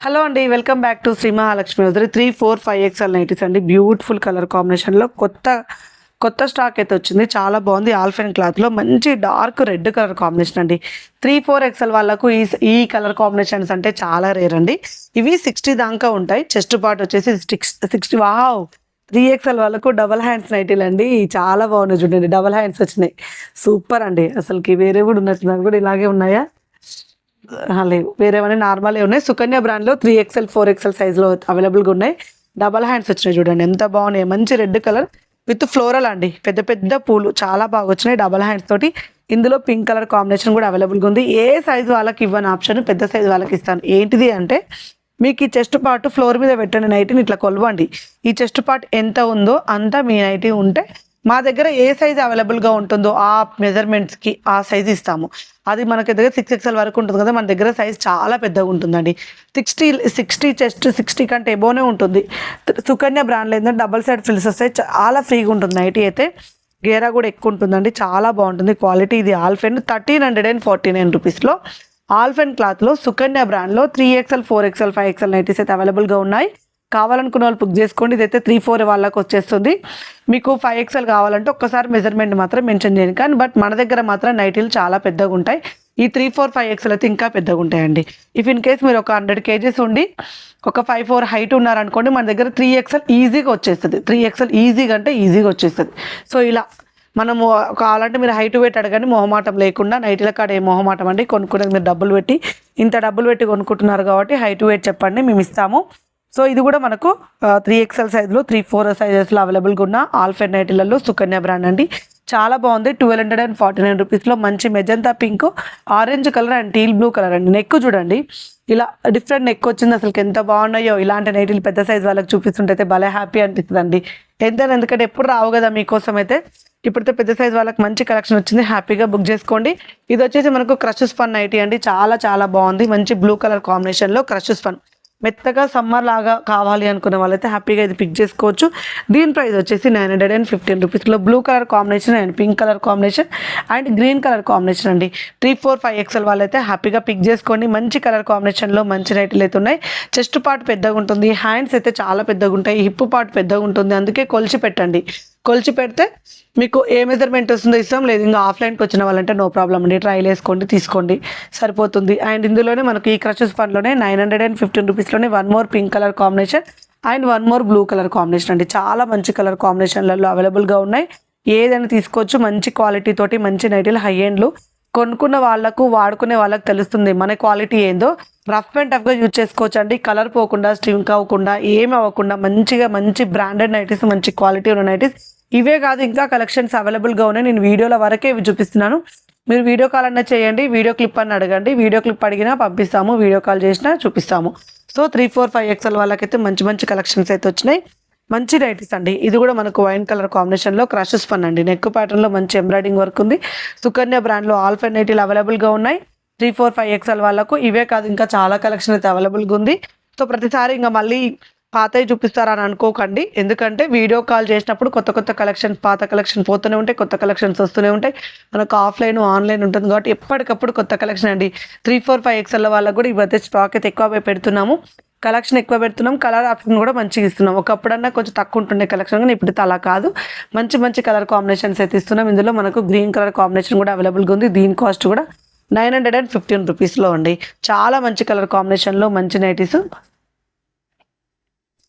Hello అండి welcome back to Sri Mahalakshmi వదిలి. Three four five XL nighties అండి. Beautiful colour కాంబినేషన్లో కొత్త కొత్త స్టాక్ అయితే వచ్చింది. చాలా బాగుంది. ఆల్ఫెన్ క్లాత్లో మంచి డార్క్ రెడ్ కలర్ కాంబినేషన్ అండి. త్రీ ఫోర్ ఎక్స్ఎల్ వాళ్ళకు ఈ ఈ కలర్ కాంబినేషన్స్ అంటే చాలా రేర్ అండి. ఇవి సిక్స్టీ దాకా ఉంటాయి. చెస్ట్ పార్ట్ వచ్చేసి six sixty wow! Three XL వాళ్ళకు డబల్ హ్యాండ్స్ నైటీలు అండి. చాలా బాగున్నాయి చూడండి. డబల్ హ్యాండ్స్ వచ్చినాయి. సూపర్ అండి. అసలుకి వేరే కూడా ఉన్నట్టు కూడా ఇలాగే ఉన్నాయా? లేవు వేరేవన్నీ నార్మలే ఉన్నాయి? సుకన్య బ్రాండ్లో త్రీ ఎక్స్ఎల్ ఫోర్ ఎక్స్ఎల్ సైజ్లో అవైలబుల్గా ఉన్నాయి. డబల్ హ్యాండ్స్ వచ్చినాయి చూడండి ఎంత బాగున్నాయి. మంచి రెడ్ కలర్ విత్ ఫ్లోరల్ అండి. పెద్ద పెద్ద పూలు చాలా బాగా వచ్చినాయి డబల్ హ్యాండ్స్ తోటి. ఇందులో పింక్ కలర్ కాంబినేషన్ కూడా అవైలబుల్గా ఉంది. ఏ సైజు వాళ్ళకి ఇవ్వని ఆప్షన్ పెద్ద సైజు వాళ్ళకి ఇస్తాను. ఏంటిది అంటే మీకు ఈ చెస్ట్ పార్ట్ ఫ్లోర్ మీద పెట్టండి నైటీని ఇట్లా కొలవండి. ఈ చెస్ట్ పార్ట్ ఎంత ఉందో అంత మీ నైటీ ఉంటే మా దగ్గర ఏ సైజ్ అవైలబుల్గా ఉంటుందో ఆ మెజర్మెంట్స్కి ఆ సైజ్ ఇస్తాము. అది మనకి దగ్గర సిక్స్ ఎక్స్ఎల్ వరకు ఉంటుంది కదా మన దగ్గర సైజ్ చాలా పెద్దగా ఉంటుందండి. సిక్స్టీ సిక్స్టీ చెస్ట్ సిక్స్టీ కంటే ఎబోనే ఉంటుంది. సుకన్య బ్రాండ్లో ఏంటంటే డబల్ సైడ్ ఫిల్స్ వస్తాయి చాలా ఫ్రీగా ఉంటుంది నైటీ అయితే. గేరా కూడా ఎక్కువ ఉంటుందండి చాలా బాగుంటుంది క్వాలిటీ ఇది ఆల్ఫెన్ thirteen hundred and forty nine రూపీస్లో ఆల్ఫెన్ క్లాత్లో సుకన్య బ్రాండ్లో three XL four XL five XL nighties అయితే అవైలబుల్గా ఉన్నాయి. కావాలనుకున్న వాళ్ళు బుక్ చేసుకోండి. ఇదైతే త్రీ ఫోర్ వాళ్ళకి వచ్చేస్తుంది. మీకు ఫైవ్ ఎక్స్ఎల్ కావాలంటే ఒక్కసారి మెజర్మెంట్ మాత్రం మెన్షన్ చేయండి. కానీ బట్ మన దగ్గర మాత్రం నైటీలు చాలా పెద్దగా ఉంటాయి. ఈ త్రీ ఫోర్ ఫైవ్ ఎక్స్ఎల్ అయితే ఇంకా పెద్దగా ఉంటాయండి. ఇఫ్ ఇన్ కేస్ మీరు ఒక హండ్రెడ్ కేజెస్ ఉండి ఒక ఫైవ్ ఫోర్ హైట్ ఉన్నారనుకోండి మన దగ్గర త్రీ ఎక్స్ఎల్ ఈజీగా వచ్చేస్తుంది. త్రీ ఎక్స్ఎల్ ఈజీగా అంటే ఈజీగా వచ్చేస్తుంది. సో ఇలా మనము కావాలంటే మీరు హైట్ పెట్టి అడగండి. మొహమాటం లేకుండా నైటీల కాడ ఏ మొహమాటం అండి? కొనుక్కునేది మీరు డబ్బులు పెట్టి ఇంత డబ్బులు పెట్టి కొనుక్కుంటున్నారు కాబట్టి హైట్ వెయిట్ చెప్పండి. మేము ఇస్తాము. సో ఇది కూడా మనకు త్రీ ఎక్స్ఎల్ సైజులో త్రీ ఫోర్ సైజెస్లో అవైలబుల్గా ఉన్న ఆల్ఫెడ్ నైటీలలో సుకన్య బ్రాండ్ అండి. చాలా బాగుంది. Twelve hundred and forty nine రూపీస్లో మంచి magenta pink orange colour and teal blue colour అండి. నెక్ చూడండి. ఇలా డిఫరెంట్ నెక్ వచ్చింది. అసలు ఎంత బాగున్నాయో. ఇలాంటి నైటీలు పెద్ద సైజ్ వాళ్ళకి చూపిస్తుంటే అయితే భలే హ్యాపీ అనిపిస్తుంది అండి ఎంతైనా ఎందుకంటే ఎప్పుడు రావు కదా మీకోసం అయితే. ఇప్పుడైతే పెద్ద సైజ్ వాళ్ళకి మంచి కలెక్షన్ వచ్చింది. హ్యాపీగా బుక్ చేసుకోండి. ఇది వచ్చేసి మనకు క్రష్ స్పన్ నైటీ అండి. చాలా చాలా బాగుంది. మంచి బ్లూ కలర్ కాంబినేషన్లో క్రష్ స్పన్ మెత్తగా సమ్మర్ లాగా కావాలి అనుకున్న వాళ్ళైతే హ్యాపీగా ఇది పిక్ చేసుకోవచ్చు. దీని ప్రైస్ వచ్చేసి నైన్ హండ్రెడ్ అండ్ ఫిఫ్టీన్ రూపీస్లో blue colour combination and pink colour combination and green colour combination అండి. త్రీ ఫోర్ ఫైవ్ ఎక్స్ఎల్ వాళ్ళైతే హ్యాపీగా పిక్ చేసుకోండి. మంచి కలర్ కాంబినేషన్లో మంచి రైట్లు అయితే ఉన్నాయి. చెస్ట్ పార్ట్ పెద్దగా ఉంటుంది హ్యాండ్స్ అయితే చాలా పెద్దగా ఉంటాయి హిప్ పార్ట్ పెద్దగా ఉంటుంది అందుకే కొలిచి పెట్టండి. కొలిచి పెడితే మీకు ఏ మెజర్మెంట్ వస్తుందో ఇస్తాం. లేదు ఇంకా ఆఫ్లైన్కి వచ్చిన వాళ్ళంటే నో ప్రాబ్లం అండి. ట్రైల్ వేసుకోండి తీసుకోండి. సరిపోతుంది. అండ్ ఇందులోనే మనకు ఈ క్రషెస్ పండ్లోనే nine hundred and fifteen రూపీస్లోనే one more pink colour combination and one more blue colour combination అండి. చాలా మంచి కలర్ కాంబినేషన్లలో అవైలబుల్గా ఉన్నాయి. ఏదైనా తీసుకోవచ్చు. మంచి క్వాలిటీ తోటి మంచి నైటీలు హై ఎండ్లు కొనుక్కున్న వాళ్ళకు వాడుకునే వాళ్ళకు తెలుస్తుంది. మన క్వాలిటీ ఏందో. రఫ్ అండ్ టఫ్గా యూజ్ చేసుకోవచ్చు అండి కలర్ పోకుండా స్ట్రింక్ అవ్వకుండా ఏమి అవ్వకుండా మంచిగా మంచి బ్రాండెడ్ నైటీస్ మంచి క్వాలిటీ ఉన్న నైటీస్ ఇవే కాదు ఇంకా కలెక్షన్స్ అవైలబుల్గా ఉన్నాయి. నేను వీడియోల వరకే ఇవి చూపిస్తున్నాను. మీరు వీడియో కాల్ అన్నా చేయండి వీడియో క్లిప్ అని అడగండి. వీడియో క్లిప్ అడిగినా పంపిస్తాము వీడియో కాల్ చేసినా చూపిస్తాము. So three four five XL వాళ్ళకైతే మంచి మంచి కలెక్షన్స్ అయితే వచ్చినాయి. మంచి నైటీస్ అండి. ఇది కూడా మనకు వైన్ కలర్ కాంబినేషన్లో క్రషెస్ పన్ అండి. నెక్ ప్యాటర్న్లో మంచి ఎంబ్రాయిడింగ్ వర్క్ ఉంది. సుకన్య బ్రాండ్లో ఆల్ఫెన్ నైటీలు అవైలబుల్గా ఉన్నాయి. త్రీ ఫోర్ ఫైవ్ ఎక్స్ఎల్ వాళ్ళకు ఇవే కాదు ఇంకా చాలా కలెక్షన్ అయితే అవైలబుల్గా ఉంది. సో ప్రతిసారి ఇంకా మళ్ళీ పాతవి చూపిస్తారని అనుకోకండి. ఎందుకంటే వీడియో కాల్ చేసినప్పుడు కొత్త కొత్త కలెక్షన్స్ పాత కలెక్షన్ పోతూనే ఉంటాయి కొత్త కలెక్షన్స్ వస్తూనే ఉంటాయి. మనకు ఆఫ్లైన్ ఆన్లైన్ ఉంటుంది కాబట్టి ఎప్పటికప్పుడు కొత్త కలెక్షన్ అండి. త్రీ ఫోర్ ఫైవ్ ఎక్స్ఎల్ వాళ్ళకు కూడా ఈ మధ్య స్టాక్ అయితే ఎక్కువ పెడుతున్నాము. కలెక్షన్ ఎక్కువ పెడుతున్నాం కలర్ ఆప్షన్ కూడా మంచిగా ఇస్తున్నాం. ఒకప్పుడన్నా కొంచెం తక్కువ ఉంటుండే కలెక్షన్ కానీ ఇప్పుడు అలా కాదు. మంచి మంచి కలర్ కాంబినేషన్స్ అయితే ఇస్తున్నాం. ఇందులో మనకు గ్రీన్ కలర్ కాంబినేషన్ కూడా అవైలబుల్గా ఉంది. దీని కాస్ట్ కూడా నైన్ హండ్రెడ్ అండ్ ఫిఫ్టీన్ రూపీస్లో అండి. చాలా మంచి కలర్ కాంబినేషన్లో మంచి నైటీస్.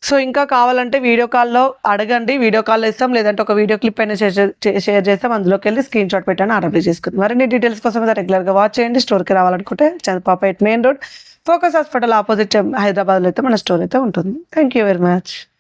సో ఇంకా కావాలంటే వీడియో కాల్లో అడగండి. వీడియో కాల్లో ఇస్తాం లేదంటే ఒక వీడియో క్లిప్ అయినా షేర్ చే- షేర్ చేస్తాం. అందులోకి వెళ్ళి స్క్రీన్ షాట్ పెట్టాను ఆర్డర్ చేసుకుంది. మరిన్ని డీటెయిల్స్ కోసం రెగ్యులర్గా వాచ్ చేయండి. స్టోర్కి రావాలనుకుంటే Chandrapapa main road. Focus hospital opposite హైదరాబాద్లో అయితే మన స్టోర్ అయితే ఉంటుంది. Thank you very much.